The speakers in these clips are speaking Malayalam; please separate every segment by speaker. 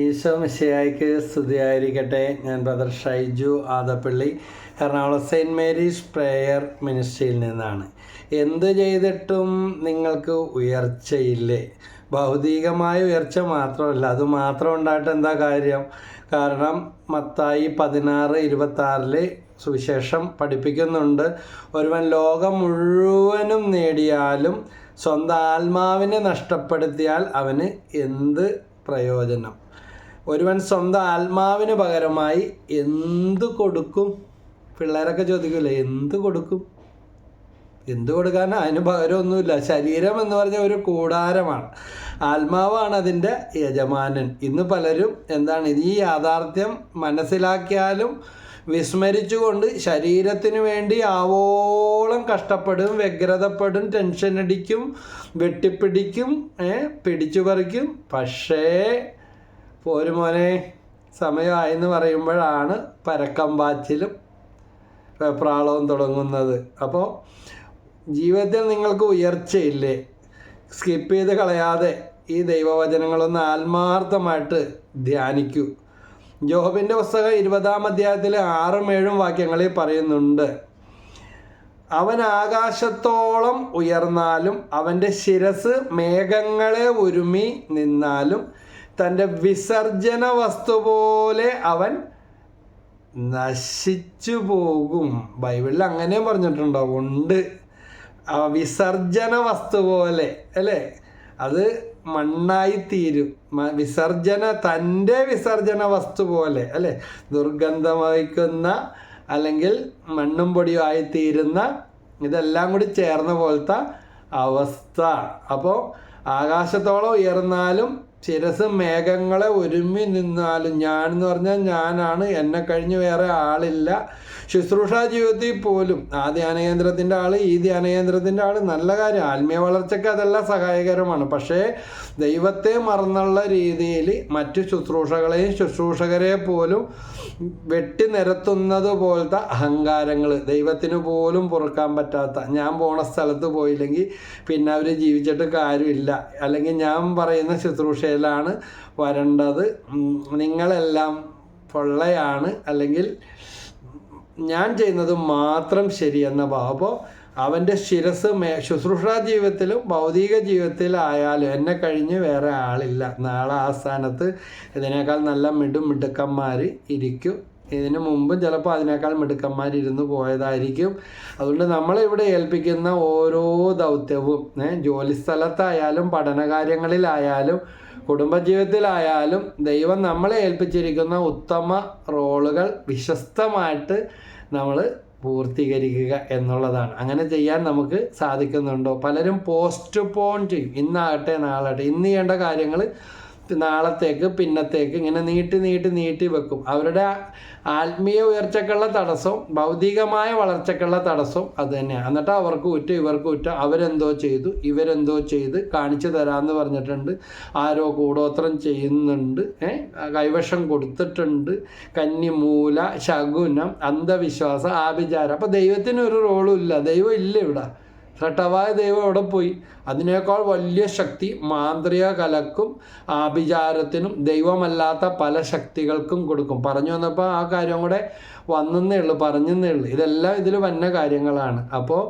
Speaker 1: ഈശോ മിശയായിക്ക് സ്തുതിയായിരിക്കട്ടെ. ഞാൻ brother Shaiju Adappally Ernakulam Saint Mary's prayer മിനിസ്ട്രിയിൽ നിന്നാണ്. എന്ത് ചെയ്തിട്ടും നിങ്ങൾക്ക് ഉയർച്ചയില്ലേ? ഭൗതികമായ ഉയർച്ച മാത്രമല്ല അത് മാത്രം ഉണ്ടായിട്ട് എന്താ കാര്യം? കാരണം മത്തായി പതിനാറ് ഇരുപത്താറിൽ സുവിശേഷം പഠിപ്പിക്കുന്നുണ്ട് ഒരുവൻ ലോകം മുഴുവനും നേടിയാലും സ്വന്തം ആത്മാവിനെ നഷ്ടപ്പെടുത്തിയാൽ അവന് എന്ത് പ്രയോജനം? ഒരുവൻ സ്വന്തം ആത്മാവിന് പകരമായി എന്ത് കൊടുക്കും? പിള്ളേരൊക്കെ ചോദിക്കില്ലേ എന്ത് കൊടുക്കും? എന്ത് കൊടുക്കാൻ? അതിന് പകരമൊന്നുമില്ല. ശരീരം എന്ന് പറഞ്ഞ ഒരു കൂടാരമാണ്. ആത്മാവാണ് അതിന്റെ യജമാനൻ. ഇന്ന് പലരും എന്താണ് ഇത് ഈ യാഥാർത്ഥ്യം മനസ്സിലാക്കിയാലും വിസ്മരിച്ചുകൊണ്ട് ശരീരത്തിന് വേണ്ടി ആവോളം കഷ്ടപ്പെടും വ്യഗ്രതപ്പെടും ടെൻഷൻ അടിക്കും വെട്ടിപ്പിടിക്കും പിടിച്ചു പറിക്കും പക്ഷേ പോരുമോനെ സമയമായെന്ന് പറയുമ്പോഴാണ് പരക്കമ്പാച്ചിലും വെപ്രാളവും തുടങ്ങുന്നത്. അപ്പോൾ ജീവിതത്തിൽ നിങ്ങൾക്ക് ഉയർച്ചയില്ലേ? സ്കിപ്പ് ചെയ്ത് കളയാതെ ഈ ദൈവവചനങ്ങളൊന്ന് ആത്മാർത്ഥമായിട്ട് ധ്യാനിക്കൂ. ജോബിന്റെ പുസ്തകം ഇരുപതാം അധ്യായത്തിലെ ആറും ഏഴും വാക്യങ്ങളിൽ പറയുന്നുണ്ട് അവൻ ആകാശത്തോളം ഉയർന്നാലും അവന്റെ ശിരസ് മേഘങ്ങളെ ഉരുമി നിന്നാലും തന്റെ വിസർജന വസ്തു പോലെ അവൻ നശിച്ചു പോകും. ബൈബിളിൽ അങ്ങനെയും പറഞ്ഞിട്ടുണ്ടോ. ഉണ്ട്. വിസർജന വസ്തു പോലെ അല്ലേ? അത് മണ്ണായി തീരും. വിസർജന തന്റെ വിസർജന വസ്തു പോലെ അല്ലേ? ദുർഗന്ധം വഹിക്കുന്ന അല്ലെങ്കിൽ മണ്ണും പൊടിയും ആയിത്തീരുന്ന ഇതെല്ലാം കൂടി ചേർന്ന പോലത്തെ അവസ്ഥ. അപ്പോൾ ആകാശത്തോളം ഉയർന്നാലും ശിരസ് മേഘങ്ങളെ ഒരുമി നിന്നാലും ഞാൻ എന്ന് പറഞ്ഞാൽ ഞാനാണ്. എന്നെ കഴിഞ്ഞ് വേറെ ആളില്ല. ശുശ്രൂഷ ജീവിതത്തിൽ പോലും ആ ധ്യാനകേന്ദ്രത്തിന്റെ ആൾ ഈ ധ്യാനകേന്ദ്രത്തിന്റെ ആൾ നല്ല കാര്യം. ആത്മീയ വളർച്ചയ്ക്ക് അതെല്ലാം സഹായകരമാണ്. പക്ഷേ ദൈവത്തെ മറന്നുള്ള രീതിയിൽ മറ്റു ശുശ്രൂഷകളെയും ശുശ്രൂഷകരെ പോലും വെട്ടി നിരത്തുന്നത് പോലത്തെ അഹങ്കാരങ്ങൾ ദൈവത്തിന് പോലും പുറക്കാൻ പറ്റാത്ത. ഞാൻ പോണ സ്ഥലത്ത് പോയില്ലെങ്കിൽ പിന്നെ അവർ ജീവിച്ചിട്ട് കാര്യമില്ല. അല്ലെങ്കിൽ ഞാൻ പറയുന്ന ശുശ്രൂഷയിലാണ് വരേണ്ടത്. നിങ്ങളെല്ലാം പൊള്ളയാണ്. അല്ലെങ്കിൽ ഞാൻ ചെയ്യുന്നത് മാത്രം ശരിയെന്ന ഭാവം അവന്റെ ശിരസ് മേ ശുശ്രൂഷ ജീവിതത്തിലും ഭൗതിക ജീവിതത്തിലായാലും എന്നെ കഴിഞ്ഞ് വേറെ ആളില്ല. നാളെ ആ സ്ഥാനത്ത് ഇതിനേക്കാൾ നല്ല മിടും മിടുക്കന്മാർ ഇരിക്കും. ഇതിനു മുമ്പ് ചിലപ്പോൾ അതിനേക്കാൾ മിടുക്കന്മാരിരുന്ന് പോയതായിരിക്കും. അതുകൊണ്ട് നമ്മളിവിടെ ഏൽപ്പിക്കുന്ന ഓരോ ദൗത്യവും ജോലി സ്ഥലത്തായാലും പഠനകാര്യങ്ങളിലായാലും കുടുംബജീവിതത്തിലായാലും ദൈവം നമ്മളെ ഏൽപ്പിച്ചിരിക്കുന്ന ഉത്തമ റോളുകൾ വിശ്വസ്തമായിട്ട് നമ്മൾ പൂർത്തീകരിക്കുക എന്നുള്ളതാണ്. അങ്ങനെ ചെയ്യാൻ നമുക്ക് സാധിക്കുന്നുണ്ടോ? പലരും പോസ്റ്റ് പോൺ ചെയ്യും. ഇന്നാകട്ടെ നാളാകട്ടെ. ഇന്ന് ചെയ്യേണ്ട കാര്യങ്ങൾ നാളത്തേക്ക് പിന്നത്തേക്ക് ഇങ്ങനെ നീട്ടി നീട്ടി നീട്ടി വെക്കും. അവരുടെ ആത്മീയ ഉയർച്ചക്കുള്ള തടസ്സം ഭൗതികമായ വളർച്ചക്കുള്ള തടസ്സം അത് തന്നെയാണ്. എന്നിട്ട് അവർക്ക് ഉറ്റ ഇവർക്ക് ഉറ്റ. അവരെന്തോ ചെയ്തു ഇവരെന്തോ ചെയ്ത് കാണിച്ചു തരാമെന്ന് പറഞ്ഞിട്ടുണ്ട്. ആരോ കൂടോത്രം ചെയ്യുന്നുണ്ട്. കൈവശം കൊടുത്തിട്ടുണ്ട്. കന്നിമൂല ശകുനം അന്ധവിശ്വാസം ആഭിചാരം. അപ്പോൾ ദൈവത്തിന് ഒരു റോളും ഇല്ല. ദൈവം ഇല്ല ഇവിടെ. ശ്രട്ടവായ ദൈവം എവിടെ പോയി. അതിനേക്കാൾ വലിയ ശക്തി മാന്ത്രിക കലക്കും ആഭിചാരത്തിനും ദൈവമല്ലാത്ത പല ശക്തികൾക്കും കൊടുക്കും. പറഞ്ഞു വന്നപ്പോൾ ആ കാര്യം കൂടെ വന്നേ ഉള്ളൂ പറഞ്ഞെന്നേ ഉള്ളൂ. ഇതെല്ലാം ഇതിൽ വന്ന കാര്യങ്ങളാണ്. അപ്പോൾ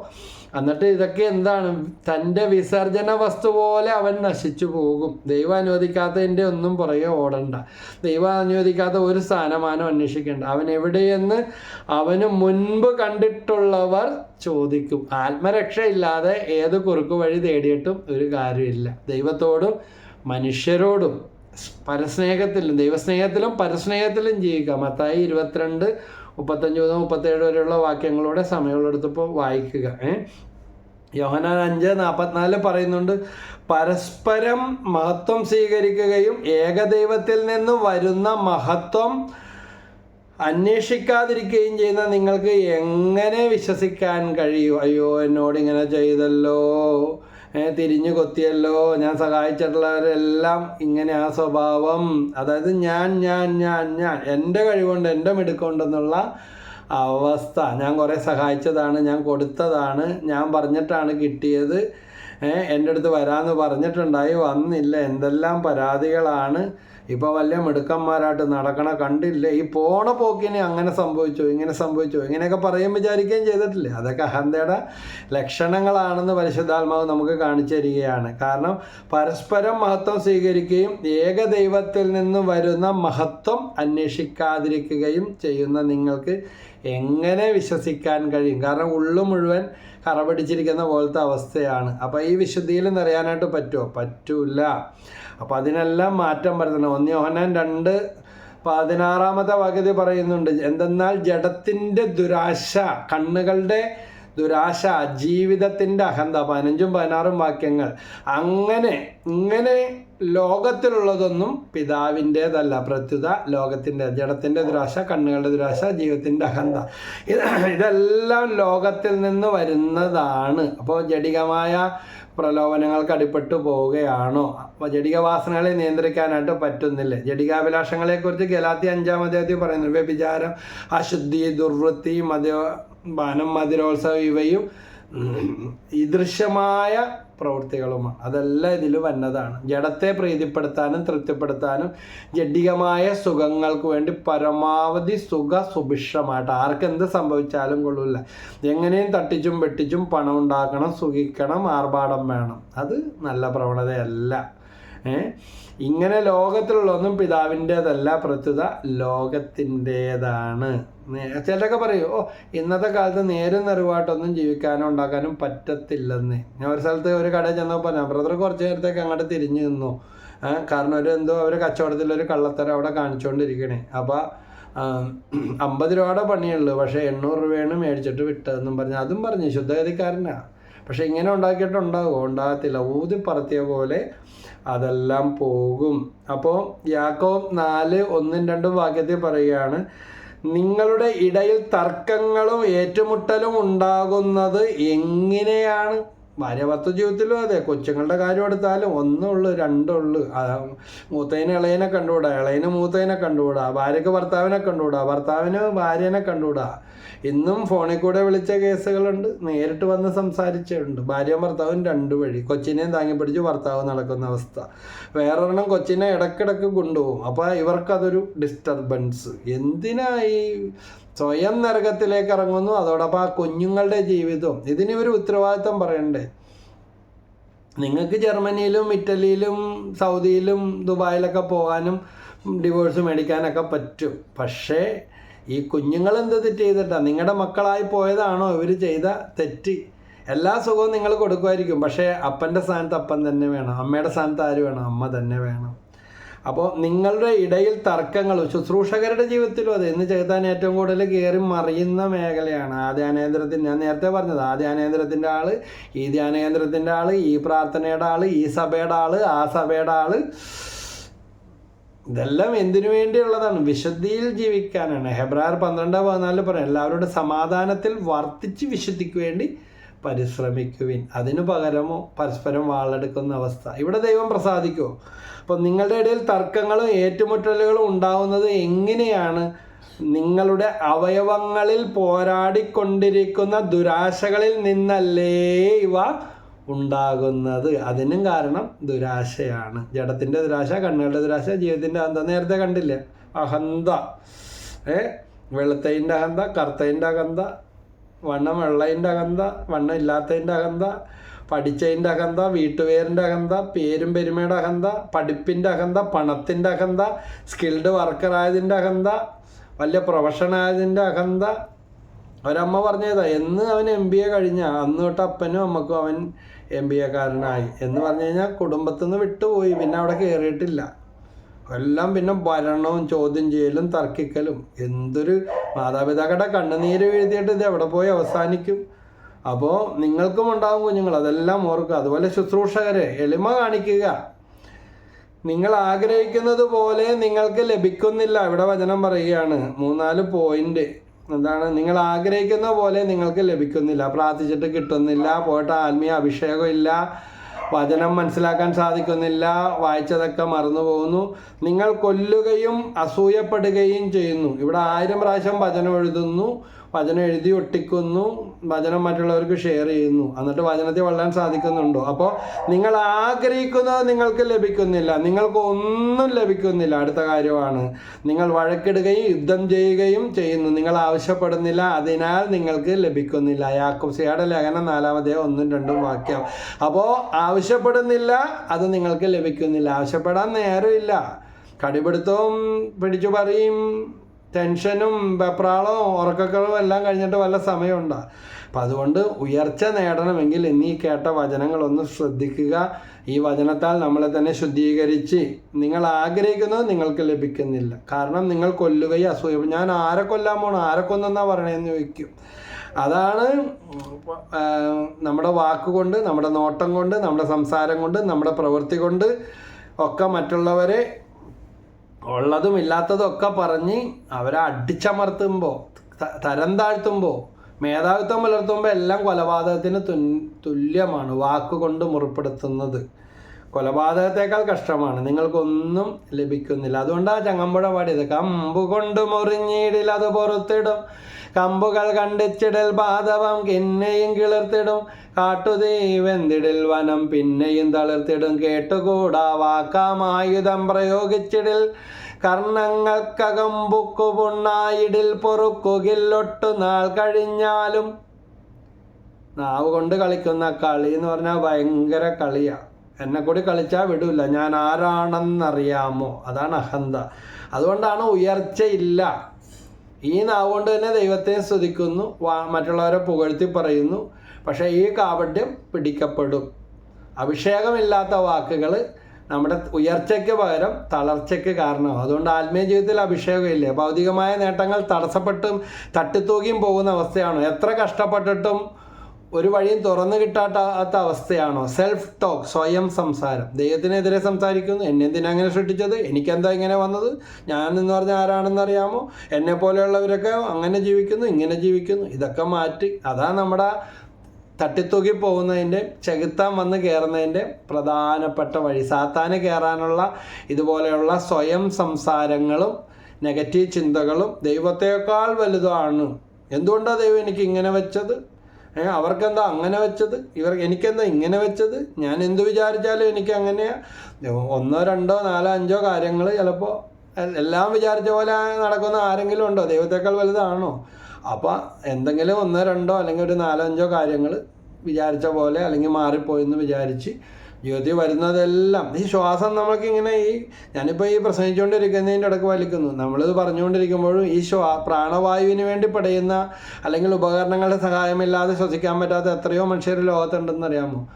Speaker 1: എന്നിട്ട് ഇതൊക്കെ എന്താണ്? തന്റെ വിസർജന വസ്തു പോലെ അവൻ നശിച്ചു പോകും. ദൈവം അനുവദിക്കാത്തതിന്റെ ഒന്നും പുറകെ ഓടണ്ട. ദൈവം അനുവദിക്കാത്ത ഒരു സ്ഥാനമാനം അന്വേഷിക്കേണ്ട. അവൻ എവിടെയെന്ന് അവന് മുൻപ് കണ്ടിട്ടുള്ളവർ ചോദിക്കും. ആത്മരക്ഷയില്ലാതെ ഏത് കുറുക്കു വഴി തേടിയിട്ടും ഒരു കാര്യമില്ല. ദൈവത്തോടും മനുഷ്യരോടും പരസ്നേഹത്തിലും ദൈവസ്നേഹത്തിലും പരസ്നേഹത്തിലും ജീവിക്കുക മത്തായി ഇരുപത്തിരണ്ട് മുപ്പത്തഞ്ച് മുതൽ മുപ്പത്തേഴ് വരെയുള്ള വാക്യങ്ങളോടെ സമയമുള്ളെടുത്തപ്പോൾ വായിക്കുക ഏ? യോഹനാൻ അഞ്ച് നാൽപ്പത്തിനാല് പറയുന്നുണ്ട് പരസ്പരം മഹത്വം സ്വീകരിക്കുകയും ഏകദൈവത്തിൽ നിന്ന് വരുന്ന മഹത്വം അന്വേഷിക്കാതിരിക്കുകയും ചെയ്യുന്ന നിങ്ങൾക്ക് എങ്ങനെ വിശ്വസിക്കാൻ കഴിയും? അയ്യോ എന്നോട് ഇങ്ങനെ ചെയ്തല്ലോ. തിരിഞ്ഞു കൊത്തിയല്ലോ. ഞാൻ സഹായിച്ചിട്ടുള്ളവരെല്ലാം ഇങ്ങനെ ആ സ്വഭാവം. അതായത് ഞാൻ ഞാൻ ഞാൻ ഞാൻ എന്റെ കഴിവുകൊണ്ട് എന്റെ മിടുക്കൊണ്ടെന്നുള്ള അവസ്ഥ. ഞാൻ കുറേ സഹായിച്ചതാണ് ഞാൻ കൊടുത്തതാണ് ഞാൻ പറഞ്ഞിട്ടാണ് കിട്ടിയത്. എന്റെ അടുത്ത് വരാമെന്ന് പറഞ്ഞിട്ടുണ്ടായി വന്നില്ല. എന്തെല്ലാം പരാതികളാണ് ഇപ്പോൾ വല്ല മിടുക്കന്മാരായിട്ട് നടക്കണ കണ്ടില്ലേ? ഈ പോണ പോക്കിനെ അങ്ങനെ സംഭവിച്ചോ ഇങ്ങനെ സംഭവിച്ചോ ഇങ്ങനെയൊക്കെ പറയും വിചാരിക്കുകയും ചെയ്തിട്ടില്ലേ? അതൊക്കെ അഹന്തയുടെ ലക്ഷണങ്ങളാണെന്ന് പരിശുദ്ധാത്മാവ് നമുക്ക് കാണിച്ചു തരികയാണ്. കാരണം പരസ്പരം മഹത്വം സ്വീകരിക്കുകയും ഏക ദൈവത്തിൽ നിന്ന് വരുന്ന മഹത്വം അന്വേഷിക്കാതിരിക്കുകയും ചെയ്യുന്ന നിങ്ങൾക്ക് എങ്ങനെ വിശ്വസിക്കാൻ കഴിയും? കാരണം ഉള്ളു മുഴുവൻ കറപിടിച്ചിരിക്കുന്ന പോലത്തെ അവസ്ഥയാണ്. അപ്പോൾ ഈ വിശുദ്ധിയിൽ നിറയാനായിട്ട് പറ്റുമോ പറ്റൂല. അപ്പോൾ അതിനെല്ലാം മാറ്റം വരുത്തണം. ഒന്ന് യോഹനാൻ രണ്ട് പതിനാറാമത്തെ വാക്യത്തിൽ പറയുന്നുണ്ട് എന്തെന്നാൽ ജഡത്തിന്റെ ദുരാശ കണ്ണുകളുടെ ദുരാശ ജീവിതത്തിന്റെ അഹന്ത. പതിനഞ്ചും പതിനാറും വാക്യങ്ങൾ. അങ്ങനെ ഇങ്ങനെ ലോകത്തിലുള്ളതൊന്നും പിതാവിന്റേതല്ല. പ്രത്യുത ലോകത്തിന്റെ ജഡത്തിന്റെ ദുരാശ കണ്ണുകളുടെ ദുരാശ ജീവിതത്തിന്റെ അഹന്ത. ഇത് ഇതെല്ലാം ലോകത്തിൽ നിന്ന് വരുന്നതാണ്. അപ്പോൾ ജഡികമായ പ്രലോഭനങ്ങൾക്ക് അടിപ്പെട്ടു പോവുകയാണോ? ജടിക വാസനകളെ നിയന്ത്രിക്കാനായിട്ട് പറ്റുന്നില്ല. ജഡികാഭിലാഷങ്ങളെക്കുറിച്ച് ഗലാത്തി അഞ്ചാം അധ്യായത്തിൽ പറയുന്നു. വ്യഭിചാരം അശുദ്ധി ദുർവൃത്തി മദ്യ മതിരോത്സവം ഇവയും ഈദൃശ്യമായ പ്രവൃത്തികളുമാണ് അതെല്ലാം ഇതിൽ വന്നതാണ്. ജഡത്തെ പ്രീതിപ്പെടുത്താനും തൃപ്തിപ്പെടുത്താനും ജഡികമായ സുഖങ്ങൾക്ക് വേണ്ടി പരമാവധി സുഖ സുഭിക്ഷമായിട്ട് ആർക്കെന്ത് സംഭവിച്ചാലും കൊള്ളില്ല. എങ്ങനെയും തട്ടിച്ചും വെട്ടിച്ചും പണം ഉണ്ടാക്കണം സുഖിക്കണം ആർഭാടം വേണം. അത് നല്ല പ്രവണതയല്ല. ഇങ്ങനെ ലോകത്തിലുള്ളൊന്നും പിതാവിന്റേതല്ല പ്രത്യുത ലോകത്തിന്റേതാണ്. ചിലരൊക്കെ പറയും ഓ ഇന്നത്തെ കാലത്ത് നേരും നിറവായിട്ടൊന്നും ജീവിക്കാനോ ഉണ്ടാക്കാനും പറ്റത്തില്ലെന്ന്. ഞാൻ ഒരു സ്ഥലത്ത് ഒരു കടയിൽ ചെന്നപ്പോൾ ഞാൻ ബ്രദർ കുറച്ച് നേരത്തേക്ക് അങ്ങോട്ട് തിരിഞ്ഞു നിന്നു. കാരണം ഒരു എന്തോ ഒരു കള്ളത്തരം അവിടെ കാണിച്ചുകൊണ്ടിരിക്കണേ. അപ്പോൾ അമ്പത് രൂപയുടെ പണിയുള്ളൂ പക്ഷേ എണ്ണൂറ് രൂപയാണ് മേടിച്ചിട്ട് വിട്ടതെന്നും പറഞ്ഞു അതും പറഞ്ഞു ശുദ്ധഗതിക്കാരനാണ് പക്ഷെ ഇങ്ങനെ ഉണ്ടാക്കിയിട്ടുണ്ടാകുമോ ഉണ്ടാകത്തില്ല. ഊതി പറത്തിയ പോലെ അതെല്ലാം പോകും. അപ്പോൾ യാക്കോ നാല് ഒന്നും രണ്ടും വാക്യത്തിൽ പറയുകയാണ് നിങ്ങളുടെ ഇടയിൽ തർക്കങ്ങളും ഏറ്റുമുട്ടലും ഉണ്ടാകുന്നത് എങ്ങനെയാണ്? ഭാര്യഭർത്ത ജീവിതത്തിലും അതെ കൊച്ചുങ്ങളുടെ കാര്യം എടുത്താലും ഒന്നുള്ളു രണ്ടുള്ളു. മൂത്തേനെ ഇളയനെ കണ്ടുകൂടാ ഇളയന് മൂത്തേനെ കണ്ടുകൂടാ ഭാര്യക്ക് ഭർത്താവിനെ കണ്ടുകൂടാ ഭർത്താവിന് ഭാര്യനെ കണ്ടുകൂടാ. ഇന്നും ഫോണിൽ കൂടെ വിളിച്ച കേസുകളുണ്ട് നേരിട്ട് വന്ന് സംസാരിച്ചുണ്ട് ഭാര്യയും ഭർത്താവും രണ്ടു വഴി. കൊച്ചിനെയും താങ്ങി പിടിച്ച് ഭർത്താവ് നടക്കുന്ന അവസ്ഥ. വേറൊരെണ്ണം കൊച്ചിനെ ഇടക്കിടക്ക് കൊണ്ടുപോകും. അപ്പോൾ ഇവർക്കതൊരു ഡിസ്റ്റർബൻസ് എന്തിനാ ഈ സ്വയം നരകത്തിലേക്ക് ഇറങ്ങുന്നു അതോടൊപ്പം ആ കുഞ്ഞുങ്ങളുടെ ജീവിതവും. ഇതിന് ഒരു ഉത്തരവാദിത്തം പറയണ്ടേ? നിങ്ങൾക്ക് ജർമ്മനിയിലും ഇറ്റലിയിലും സൗദിയിലും ദുബായിലൊക്കെ പോകാനും ഡിവോഴ്സ് മേടിക്കാനൊക്കെ പറ്റും. പക്ഷേ ഈ കുഞ്ഞുങ്ങൾ എന്ത് തെറ്റ് ചെയ്തിട്ടാണ് നിങ്ങളുടെ മക്കളായി പോയതാണോ? ഇവർ ചെയ്ത തെറ്റ്. എല്ലാ സുഖവും നിങ്ങൾ കൊടുക്കുമായിരിക്കും. പക്ഷേ അപ്പന്റെ സ്ഥാനത്ത് അപ്പൻ തന്നെ വേണം. അമ്മയുടെ സ്ഥാനത്ത് ആര് വേണം? അമ്മ തന്നെ വേണം. അപ്പോൾ നിങ്ങളുടെ ഇടയിൽ തർക്കങ്ങൾ ശുശ്രൂഷകരുടെ ജീവിതത്തിലും അത്. ഇന്ന് ചെയ്താൻ ഏറ്റവും കൂടുതൽ കയറി മറിയുന്ന മേഖലയാണ് ആ ധ്യാനേന്ദ്രത്തിന്റെ ഞാൻ നേരത്തെ പറഞ്ഞത് ആ ധ്യാനേന്ദ്രത്തിന്റെ ആൾ ഈ ധ്യാനകേന്ദ്രത്തിന്റെ ആൾ ഈ പ്രാർത്ഥനയുടെ ആൾ ഈ സഭയുടെ ആൾ ആ സഭയുടെ ആൾ. ഇതെല്ലാം എന്തിനു വേണ്ടിയുള്ളതാണ്? വിശുദ്ധിയിൽ ജീവിക്കാനാണ്. ഹെബ്രായർ പന്ത്രണ്ട് പതിനാലിൽ പറയാം എല്ലാവരുടെ സമാധാനത്തിൽ വർദ്ധിച്ച് വിശുദ്ധിക്ക് വേണ്ടി പരിശ്രമിക്കുവിൻ. അതിനു പകരമോ പരസ്പരം വാളെടുക്കുന്ന അവസ്ഥ. ഇവിടെ ദൈവം പ്രസാദിക്കുമോ അപ്പോൾ നിങ്ങളുടെ ഇടയിൽ തർക്കങ്ങളും ഏറ്റുമുട്ടലുകളും ഉണ്ടാവുന്നത് എങ്ങനെയാണ്? നിങ്ങളുടെ അവയവങ്ങളിൽ പോരാടിക്കൊണ്ടിരിക്കുന്ന ദുരാശകളിൽ നിന്നല്ലേ ഇവ ഉണ്ടാകുന്നത്? അതിനും കാരണം ദുരാശയാണ്. ജഡത്തിന്റെ ദുരാശ കണ്ണുകളുടെ ദുരാശ ജീവിതത്തിന്റെ അഹന്ത. നേരത്തെ കണ്ടില്ല? അഹന്ത. ഏ? വെളുത്തതിന്റെ അഹന്ത കറുത്തതിന്റെ അഹന്ത വണ്ണം വെള്ളതിന്റെ അകന്ത വണ്ണം ഇല്ലാത്തതിന്റെ അകന്ത പഠിച്ചതിന്റെ അകന്ത വീട്ടുപേരിന്റെ അകന്ത പേരും പെരുമയുടെ അകന്ത പഠിപ്പിന്റെ അകന്ത പണത്തിന്റെ അകന്ത സ്കിൽഡ് വർക്കർ ആയതിന്റെ അകന്ത വലിയ പ്രൊഫഷണൽ ആയതിന്റെ അഹന്ത ഒരമ്മ പറഞ്ഞതാ എന്ന് അവൻ എം ബി എ കഴിഞ്ഞ അന്ന് തൊട്ട് അപ്പനും അമ്മക്കും അവൻ എം ബി എക്കാരനായി എന്ന് പറഞ്ഞു കഴിഞ്ഞാൽ കുടുംബത്തിൽ നിന്ന് വിട്ടുപോയി പിന്നെ അവിടെ കയറിയിട്ടില്ല എല്ലാം പിന്നെ ഭരണവും ചോദ്യം ചെയ്യലും തർക്കിക്കലും. എന്തൊരു മാതാപിതാക്കളുടെ കണ്ണുനീര് എഴുതിയിട്ട് ഇത് എവിടെ പോയി അവസാനിക്കും? അപ്പോൾ നിങ്ങൾക്കും ഉണ്ടാവും കുഞ്ഞുങ്ങൾ അതെല്ലാം ഓർക്കുക. അതുപോലെ ശുശ്രൂഷകരെ എളിമ കാണിക്കുക. നിങ്ങൾ ആഗ്രഹിക്കുന്നത് പോലെ നിങ്ങൾക്ക് ലഭിക്കുന്നില്ല. ഇവിടെ വചനം പറയുകയാണ്. മൂന്നാൽ പോയിന്റ് എന്താണ്? നിങ്ങൾ ആഗ്രഹിക്കുന്ന പോലെ നിങ്ങൾക്ക് ലഭിക്കുന്നില്ല. പ്രാർത്ഥിച്ചിട്ട് കിട്ടുന്നില്ല. പോയിട്ട് ആത്മീയ അഭിഷേകം ഇല്ല. വചനം മനസ്സിലാക്കാൻ സാധിക്കുന്നില്ല വായിച്ചതൊക്കെ മറന്നു പോകുന്നു നിങ്ങൾ കൊല്ലുകയും അസൂയപ്പെടുകയും ചെയ്യുന്നു. ഇവിടെ ആയിരം പ്രാവശ്യം വചനം എഴുതുന്നു. വചനം എഴുതി ഒട്ടിക്കുന്നു വചനം മറ്റുള്ളവർക്ക് ഷെയർ ചെയ്യുന്നു. എന്നിട്ട് വചനത്തിൽ വളരാൻ സാധിക്കുന്നുണ്ടോ? അപ്പോൾ നിങ്ങൾ ആഗ്രഹിക്കുന്നത് നിങ്ങൾക്ക് ലഭിക്കുന്നില്ല. നിങ്ങൾക്ക് ഒന്നും ലഭിക്കുന്നില്ല. അടുത്ത കാര്യമാണ്. നിങ്ങൾ വഴക്കിടുകയും യുദ്ധം ചെയ്യുകയും ചെയ്യുന്നു. നിങ്ങൾ ആവശ്യപ്പെടുന്നില്ല. അതിനാൽ നിങ്ങൾക്ക് ലഭിക്കുന്നില്ല. യാക്കുസിയുടെ ലേഖനം നാലാമതേ ഒന്നും രണ്ടും വാക്യം. അപ്പോൾ ആവശ്യപ്പെടുന്നില്ല അത് നിങ്ങൾക്ക് ലഭിക്കുന്നില്ല. ആവശ്യപ്പെടാൻ നേരമില്ല. കടിപിടുത്തവും പിടിച്ചു പറയും ടെൻഷനും വെപ്രാളവും ഉറക്കക്കുറവും എല്ലാം കഴിഞ്ഞിട്ട് വല്ല സമയമുണ്ടോ? അപ്പം അതുകൊണ്ട് ഉയർച്ച നേടണമെങ്കിൽ എന്നീ കേട്ട വചനങ്ങളൊന്ന് ശ്രദ്ധിക്കുക. ഈ വചനത്താൽ നമ്മളെ തന്നെ ശുദ്ധീകരിച്ച് നിങ്ങൾ ആഗ്രഹിക്കുന്നത് നിങ്ങൾക്ക് ലഭിക്കുന്നില്ല. കാരണം നിങ്ങൾ കൊല്ലുകയും അസൂയ ഞാൻ ആരെ കൊല്ലാൻ പോകണം ആരെ കൊന്നെന്നാ പറയണതെന്ന് ചോദിക്കും. അതാണ് നമ്മുടെ വാക്കുകൊണ്ട് നമ്മുടെ നോട്ടം കൊണ്ട് നമ്മുടെ സംസാരം കൊണ്ട് നമ്മുടെ പ്രവൃത്തി കൊണ്ട് ഒക്കെ മറ്റുള്ളവരെ ഉള്ളതും ഇല്ലാത്തതും ഒക്കെ പറഞ്ഞ് അവരെ അടിച്ചമർത്തുമ്പോൾ തരം താഴ്ത്തുമ്പോൾ മേധാവിത്വം പുലർത്തുമ്പോൾ എല്ലാം കൊലപാതകത്തിന് തുല്യമാണ് വാക്കുകൊണ്ട് മുറിപ്പെടുത്തുന്നത്. കൊലപാതകത്തേക്കാൾ കഷ്ടമാണ്. നിങ്ങൾക്കൊന്നും ലഭിക്കുന്നില്ല. അതുകൊണ്ടാണ് ചങ്ങമ്പുഴ പാടിയത്. കമ്പു കൊണ്ട് മുറിഞ്ഞിടിൽ അത് പുറത്തിടും. കമ്പുകൾ കണ്ടിച്ചിടൽ ബാധവം കിന്നെയും കിളിർത്തിടും. കാട്ടുതീവെന്തിടിൽ വനം പിന്നെയും തളിർത്തിടും. കേട്ടുകൂടാ വാക്കാമായുധം പ്രയോഗിച്ചിടിൽ. കർണങ്ങൾക്കകം ബുക്കു പുണ്ണായിടിൽ നാൾ കഴിഞ്ഞാലും നാവ് കൊണ്ട് കളിക്കുന്ന കളി എന്ന് പറഞ്ഞാൽ ഭയങ്കര കളിയാണ് എന്നെ കൂടി കളിച്ചാൽ വിടില്ല ഞാൻ ആരാണെന്നറിയാമോ? അതാണ് അഹന്ത. അതുകൊണ്ടാണ് ഉയർച്ചയില്ല. ഈ നാവുകൊണ്ട് തന്നെ ദൈവത്തെ സ്തുതിക്കുന്നു. മറ്റുള്ളവരെ പുകഴ്ത്തി പറയുന്നു. പക്ഷേ ഈ കാപട്യം പിടിക്കപ്പെടും. അഭിഷേകമില്ലാത്ത വാക്കുകൾ നമ്മുടെ ഉയർച്ചയ്ക്ക് പകരം തളർച്ചയ്ക്ക് കാരണമാവും. അതുകൊണ്ട് ആത്മീയ ജീവിതത്തിൽ അഭിഷേകമില്ലേ? ഭൗതികമായ നേട്ടങ്ങൾ തടസ്സപ്പെട്ടും തട്ടിത്തൂകിയും പോകുന്ന അവസ്ഥയാണ്? എത്ര കഷ്ടപ്പെട്ടിട്ടും ഒരു വഴിയും തുറന്നു കിട്ടാത്ത അവസ്ഥയാണോ? സെൽഫ് ടോക്ക് സ്വയം സംസാരം. ദൈവത്തിനെതിരെ സംസാരിക്കുന്നു. എന്നെ എന്തിനാ അങ്ങനെ സൃഷ്ടിച്ചത്? എനിക്കെന്താ ഇങ്ങനെ വന്നത്? ഞാൻ എന്ന് പറഞ്ഞാൽ ആരാണെന്ന് അറിയാമോ? എന്നെ പോലെയുള്ളവരൊക്കെ അങ്ങനെ ജീവിക്കുന്നു ഇങ്ങനെ ജീവിക്കുന്നു. ഇതൊക്കെ മാറ്റി അതാണ് നമ്മുടെ തട്ടിത്തൂക്കി പോകുന്നതിന്റെ ചെകുത്താൻ വന്ന് കയറുന്നതിന്റെ പ്രധാനപ്പെട്ട വഴി. സാത്താന് കയറാനുള്ള ഇതുപോലെയുള്ള സ്വയം സംസാരങ്ങളും നെഗറ്റീവ് ചിന്തകളും ദൈവത്തേക്കാൾ വലുതാണ്. എന്തുകൊണ്ടാണ് ദൈവം എനിക്ക് ഇങ്ങനെ വെച്ചത്? അവർക്കെന്താ അങ്ങനെ വെച്ചത്? ഇവർ എനിക്കെന്താ ഇങ്ങനെ വെച്ചത്? ഞാൻ എന്ത് വിചാരിച്ചാലും എനിക്ക് അങ്ങനെയാ. ഒന്നോ രണ്ടോ നാലോ അഞ്ചോ കാര്യങ്ങൾ ചിലപ്പോൾ എല്ലാം വിചാരിച്ച പോലെ നടക്കുന്ന ആരെങ്കിലും ഉണ്ടോ? ദൈവത്തേക്കാൾ വലുതാണോ? അപ്പോൾ എന്തെങ്കിലും ഒന്നോ രണ്ടോ അല്ലെങ്കിൽ ഒരു നാലോ അഞ്ചോ കാര്യങ്ങൾ വിചാരിച്ച പോലെ അല്ലെങ്കിൽ മാറിപ്പോയെന്ന് വിചാരിച്ച് ജീവിതത്തിൽ വരുന്നതെല്ലാം. ഈ ശ്വാസം നമ്മൾക്ക് ഇങ്ങനെ ഈ ഞാനിപ്പോൾ ഈ പ്രസംഗിച്ചുകൊണ്ടിരിക്കുന്നതിന്റെ ഇടയ്ക്ക് വലിക്കുന്നു. നമ്മളിത് പറഞ്ഞുകൊണ്ടിരിക്കുമ്പോഴും ഈ ശ്വാ പ്രാണവായുവിന് വേണ്ടി പടയുന്ന അല്ലെങ്കിൽ ഉപകരണങ്ങളുടെ സഹായമില്ലാതെ ശ്വസിക്കാൻ പറ്റാത്ത എത്രയോ മനുഷ്യർ ലോകത്തുണ്ടെന്ന് അറിയാമോ?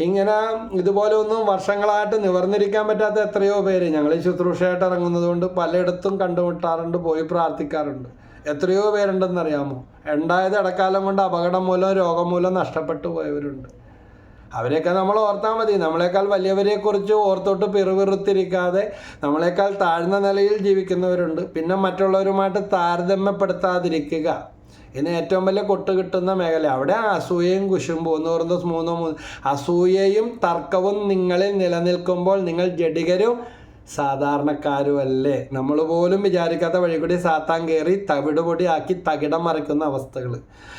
Speaker 1: ഇങ്ങനെ ഇതുപോലെ ഒന്നും വർഷങ്ങളായിട്ട് നിവർന്നിരിക്കാൻ പറ്റാത്ത എത്രയോ പേര് ഞങ്ങൾ ശുശ്രൂഷയായിട്ട് ഇറങ്ങുന്നത് കൊണ്ട് പലയിടത്തും കണ്ടുമുട്ടാറുണ്ട് പോയി പ്രാർത്ഥിക്കാറുണ്ട്. എത്രയോ പേരുണ്ടെന്നറിയാമോ ഉണ്ടായത് ഇടക്കാലം കൊണ്ട് അപകടം മൂലം രോഗം മൂലം നഷ്ടപ്പെട്ടു പോയവരുണ്ട്. അവരെയൊക്കെ നമ്മൾ ഓർത്താൽ മതി. നമ്മളെക്കാൾ വലിയവരെക്കുറിച്ച് ഓർത്തോട്ട് പിറുപിറുത്തിരിക്കാതെ നമ്മളെക്കാൾ താഴ്ന്ന നിലയിൽ ജീവിക്കുന്നവരുണ്ട്. പിന്നെ മറ്റുള്ളവരുമായിട്ട് താരതമ്യപ്പെടുത്താതിരിക്കുക. ഇന്ന് ഏറ്റവും വലിയ കൊട്ട് കിട്ടുന്ന മേഖല. അവിടെ അസൂയയും കുശുമ്പും എന്ന് പറയുന്നത് മൂന്നോ മൂന്ന് അസൂയയും തർക്കവും നിങ്ങളിൽ നിലനിൽക്കുമ്പോൾ നിങ്ങൾ ജഡികരും സാധാരണക്കാരും അല്ലേ നമ്മൾ പോലും വിചാരിക്കാത്ത വഴി കൂടി സാത്താൻ കയറി തവിടുപൊടി ആക്കി തകിടം മറിക്കുന്ന അവസ്ഥകൾ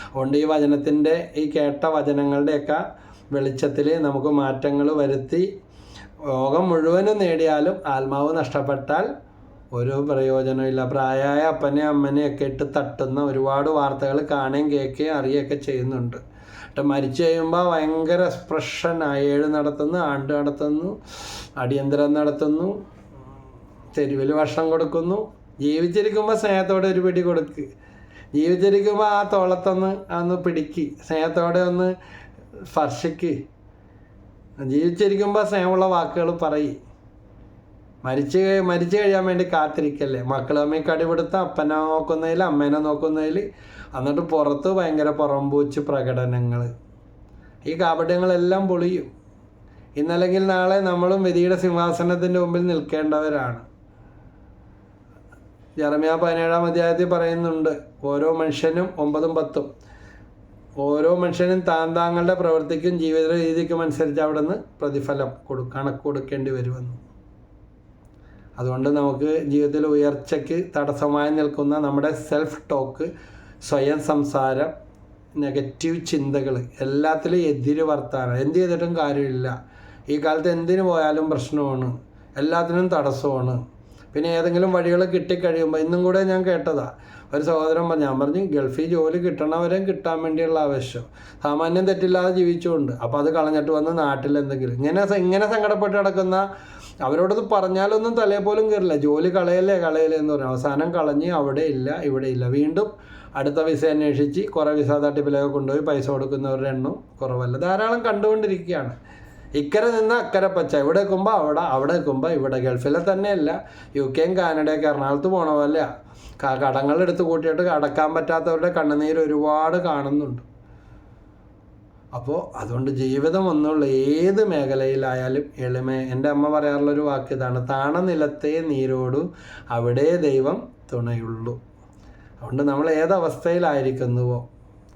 Speaker 1: അതുകൊണ്ട് ഈ വചനത്തിന്റെ ഈ കേട്ട വചനങ്ങളുടെയൊക്കെ വെളിച്ചത്തിൽ നമുക്ക് മാറ്റങ്ങൾ വരുത്തി ലോകം മുഴുവനും നേടിയാലും ആത്മാവ് നഷ്ടപ്പെട്ടാൽ ഒരു പ്രയോജനമില്ല പ്രായമായ അപ്പനെ അമ്മനെയൊക്കെ ഇട്ട് തട്ടുന്ന ഒരുപാട് വാർത്തകൾ കാണുകയും കേൾക്കുകയും അറിയുകയൊക്കെ ചെയ്യുന്നുണ്ട്. എന്നിട്ട് മരിച്ചു കഴിയുമ്പോൾ ഭയങ്കര എക്സ്പ്രഷനായി ഏഴ് നടത്തുന്നു ആണ്ട് നടത്തുന്നു അടിയന്തരം നടത്തുന്നു തെരുവിൽ ഭക്ഷണം കൊടുക്കുന്നു. ജീവിച്ചിരിക്കുമ്പോൾ സ്നേഹത്തോടെ ഒരു പിടി കൊടുക്ക്. ജീവിച്ചിരിക്കുമ്പോൾ ആ തോളത്തൊന്ന് അന്ന് പിടിക്ക്. സ്നേഹത്തോടെ ഒന്ന് സ്പർശിക്ക് ജീവിച്ചിരിക്കുമ്പോൾ സ്നേഹമുള്ള വാക്കുകൾ പറയും. മരിച്ച് മരിച്ചു കഴിയാൻ വേണ്ടി കാത്തിരിക്കല്ലേ? മക്കൾ കടിപിടുത്തം അപ്പനെ നോക്കുന്നതിൽ അമ്മേനെ നോക്കുന്നതിൽ എന്നിട്ട് പുറത്ത് ഭയങ്കര പുറംപൂച്ച് പ്രകടനങ്ങൾ ഈ കാപട്യങ്ങളെല്ലാം പൊളിയും. ഇന്നല്ലെങ്കിൽ നാളെ നമ്മളും വിധിയുടെ സിംഹാസനത്തിന്റെ മുമ്പിൽ നിൽക്കേണ്ടവരാണ്. ജർമ്മിയ പതിനേഴാം അധ്യായത്തിൽ പറയുന്നുണ്ട് ഓരോ മനുഷ്യനും ഒമ്പതും പത്തും. ഓരോ മനുഷ്യനും താൻ താങ്കളുടെ പ്രവൃത്തിക്കും ജീവിത രീതിക്കും അനുസരിച്ച് അവിടെ നിന്ന് പ്രതിഫലം കൊടു കണക്ക് കൊടുക്കേണ്ടി വരുമെന്ന്. അതുകൊണ്ട് നമുക്ക് ജീവിതത്തിൽ ഉയർച്ചയ്ക്ക് തടസ്സമായി നിൽക്കുന്ന നമ്മുടെ സെൽഫ് ടോക്ക് സ്വയം സംസാരം നെഗറ്റീവ് ചിന്തകൾ എല്ലാത്തിലും എതിര് വർത്താനം. എന്ത് ചെയ്തിട്ടും കാര്യമില്ല. ഈ കാലത്ത് എന്തിനു പോയാലും പ്രശ്നമാണ്. എല്ലാത്തിനും തടസ്സമാണ്. പിന്നെ ഏതെങ്കിലും വഴികൾ കിട്ടിക്കഴിയുമ്പോൾ ഇന്നും കൂടെ ഞാൻ കേട്ടതാ. ഒരു സഹോദരൻ പറഞ്ഞു ഞാൻ പറഞ്ഞു ഗൾഫിൽ ജോലി കിട്ടണവരെയും കിട്ടാൻ വേണ്ടിയുള്ള ആവശ്യം. സാമാന്യം തെറ്റില്ലാതെ ജീവിച്ചുകൊണ്ട് അപ്പോൾ അത് കളഞ്ഞിട്ട് വന്ന് നാട്ടിൽ എന്തെങ്കിലും. ഇങ്ങനെ ഇങ്ങനെ സങ്കടപ്പെട്ട് കിടക്കുന്ന അവരോടത് പറഞ്ഞാലൊന്നും തലയെ പോലും കയറില്ല ജോലി കളയല്ലേ കളയല്ലേ എന്ന് പറഞ്ഞു. അവസാനം കളഞ്ഞ് അവിടെ ഇല്ല ഇവിടെ ഇല്ല. വീണ്ടും അടുത്ത വിസ അന്വേഷിച്ച് കുറേ വിസ തട്ടിപ്പിലൊക്കെ കൊണ്ടുപോയി പൈസ കൊടുക്കുന്നവരുടെ എണ്ണം കുറവല്ല. ധാരാളം കണ്ടുകൊണ്ടിരിക്കുകയാണ്. ഇക്കരെ നിന്ന് അക്കരെ പച്ച. ഇവിടെ നിൽക്കുമ്പോൾ അവിടെ അവിടെ നിൽക്കുമ്പോൾ ഇവിടെ ഗൾഫിലെ തന്നെയല്ല. യു കെയും കാനഡയൊക്കെ എറണാകുളത്ത് പോണ പോലെ കടങ്ങൾ എടുത്ത് കൂട്ടിയിട്ട് അടക്കാൻ പറ്റാത്തവരുടെ കണ്ണുനീർ ഒരുപാട് കാണുന്നുണ്ട്. അപ്പോൾ അതുകൊണ്ട് ജീവിതം ഒന്നുള്ള. ഏത് മേഖലയിലായാലും എളിമ. എന്റെ അമ്മ പറയാറുള്ളൊരു വാക്ക് ഇതാണ് താണ നിലത്തെ നീരോടു അവിടെ ദൈവം തുണയുള്ളൂ. അതുകൊണ്ട് നമ്മൾ ഏത്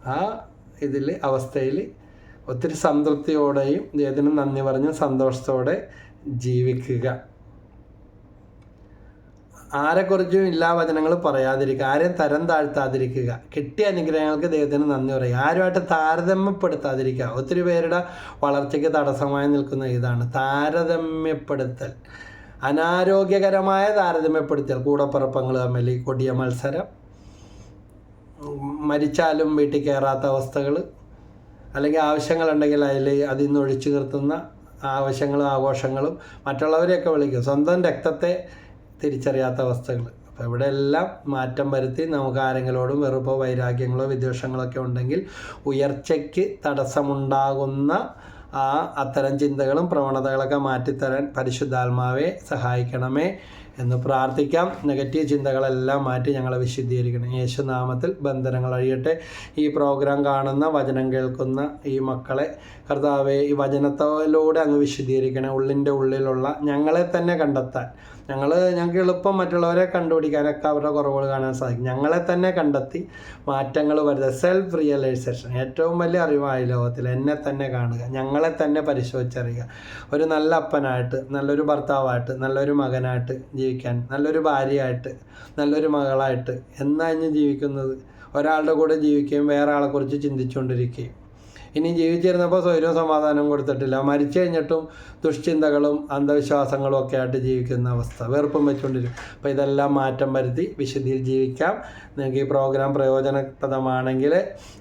Speaker 1: ആ ഇതിൽ അവസ്ഥയിൽ ഒത്തിരി സംതൃപ്തിയോടെയും ദൈവത്തിന് നന്ദി പറഞ്ഞ് സന്തോഷത്തോടെ ജീവിക്കുക. ആരെക്കുറിച്ചും ഇല്ലാ വചനങ്ങൾ പറയാതിരിക്കുക. ആരെയും തരം താഴ്ത്താതിരിക്കുക. കിട്ടിയ അനുഗ്രഹങ്ങൾക്ക് ദൈവത്തിന് നന്ദി പറയുക. ആരുമായിട്ട് താരതമ്യപ്പെടുത്താതിരിക്കുക. ഒത്തിരി പേരുടെ വളർച്ചയ്ക്ക് തടസ്സമായി നിൽക്കുന്ന ഇതാണ് താരതമ്യപ്പെടുത്തൽ. അനാരോഗ്യകരമായ താരതമ്യപ്പെടുത്തൽ. കൂടപ്പുറപ്പങ്ങൾ തമ്മിൽ കൊടിയ മത്സരം. മരിച്ചാലും വീട്ടിൽ കയറാത്ത അവസ്ഥകൾ. അല്ലെങ്കിൽ ആവശ്യങ്ങളുണ്ടെങ്കിൽ അതിൽ അതിൽ നിന്ന് ഒഴിച്ചു നിർത്തുന്ന ആവശ്യങ്ങളും ആഘോഷങ്ങളും മറ്റുള്ളവരെയൊക്കെ വിളിക്കും. സ്വന്തം രക്തത്തെ തിരിച്ചറിയാത്ത അവസ്ഥകൾ. അപ്പോൾ ഇവിടെ എല്ലാം മാറ്റം വരുത്തി നമുക്ക് ആരെങ്കിലോടും വെറുപ്പോ വൈരാഗ്യങ്ങളോ വിദ്വേഷങ്ങളൊക്കെ ഉണ്ടെങ്കിൽ ഉയർച്ചയ്ക്ക് തടസ്സമുണ്ടാകുന്ന ആ അത്തരം ചിന്തകളും പ്രവണതകളൊക്കെ മാറ്റിത്തരാൻ പരിശുദ്ധാത്മാവെ സഹായിക്കണമേ. എന്ന് പ്രാർത്ഥിക്കാം. നെഗറ്റീവ് ചിന്തകളെല്ലാം മാറ്റി ഞങ്ങളെ വിശുദ്ധീകരിക്കണം. യേശുനാമത്തിൽ ബന്ധനങ്ങൾ അഴിയട്ടെ. ഈ പ്രോഗ്രാം കാണുന്ന വചനം കേൾക്കുന്ന ഈ മക്കളെ കർത്താവെ ഈ വചനത്തിലൂടെ അങ്ങ് വിശുദ്ധീകരിക്കണേ. ഉള്ളിന്റെ ഉള്ളിലുള്ള ഞങ്ങളെ തന്നെ കണ്ടെത്താൻ. ഞങ്ങൾ ഞങ്ങൾക്ക് എളുപ്പം മറ്റുള്ളവരെ കണ്ടുപിടിക്കാനൊക്കെ അവരുടെ കുറവുകൾ കാണാൻ സാധിക്കും. ഞങ്ങളെ തന്നെ കണ്ടെത്തി മാറ്റങ്ങൾ വരുത സെൽഫ് റിയലൈസേഷൻ ഏറ്റവും വലിയ അറിവായി ലോകത്തിൽ എന്നെ തന്നെ കാണുക. ഞങ്ങളെ തന്നെ പരിശോധിച്ചറിയുക. ഒരു നല്ല അപ്പനായിട്ട് നല്ലൊരു ഭർത്താവായിട്ട് നല്ലൊരു മകനായിട്ട് ജീവിക്കാൻ നല്ലൊരു ഭാര്യയായിട്ട് നല്ലൊരു മകളായിട്ട് എന്നാണ് ജീവിക്കുന്നത്? ഒരാളുടെ കൂടെ ജീവിക്കുകയും വേറെ ആളെക്കുറിച്ച് ചിന്തിച്ചുകൊണ്ടിരിക്കുകയും. ഇനി ജീവിച്ചിരുന്നപ്പോൾ സ്വൈരവും സമാധാനവും കൊടുത്തിട്ടില്ല. മരിച്ചു കഴിഞ്ഞിട്ടും ദുഷ്ചിന്തകളും അന്ധവിശ്വാസങ്ങളും ഒക്കെ ആയിട്ട് ജീവിക്കുന്ന അവസ്ഥ വെറുപ്പും വെച്ചുകൊണ്ടിരിക്കും. അപ്പോൾ ഇതെല്ലാം മാറ്റം വരുത്തി വിശുദ്ധിയിൽ ജീവിക്കാം. നിങ്ങൾക്ക് ഈ പ്രോഗ്രാം പ്രയോജനപ്രദമാണെങ്കിൽ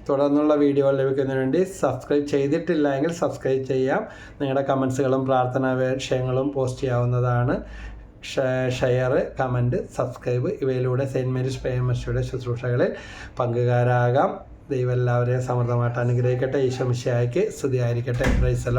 Speaker 1: തുടർന്നുള്ള വീഡിയോകൾ ലഭിക്കുന്നതിന് വേണ്ടി സബ്സ്ക്രൈബ് ചെയ്തിട്ടില്ല എങ്കിൽ സബ്സ്ക്രൈബ് ചെയ്യാം. നിങ്ങളുടെ കമൻസുകളും പ്രാർത്ഥനാ വിഷയങ്ങളും പോസ്റ്റ് ചെയ്യാവുന്നതാണ്. ഷെയർ കമന്റ് സബ്സ്ക്രൈബ് ഇവയിലൂടെ സെയിന്റ് മേരീസ് പ്രേമശിയുടെ ശുശ്രൂഷകളിൽ പങ്കുകാരാകാം. ദൈവം എല്ലാവരെയും സമൃദ്ധമായിട്ട് അനുഗ്രഹിക്കട്ടെ. ഈശോ മിശിഹായ്ക്ക് സ്തുതിയായിരിക്കട്ടെ. പ്രൈസലോ